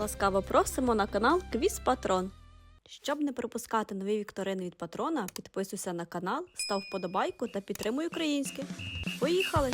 Ласкаво просимо на канал Квіз Патрон. Щоб не пропускати нові вікторини від патрона, підписуйся на канал, став вподобайку та підтримуй українське. Поїхали!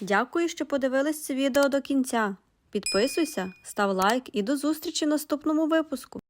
Дякую, що подивились це відео до кінця. Підписуйся, став лайк і до зустрічі в наступному випуску.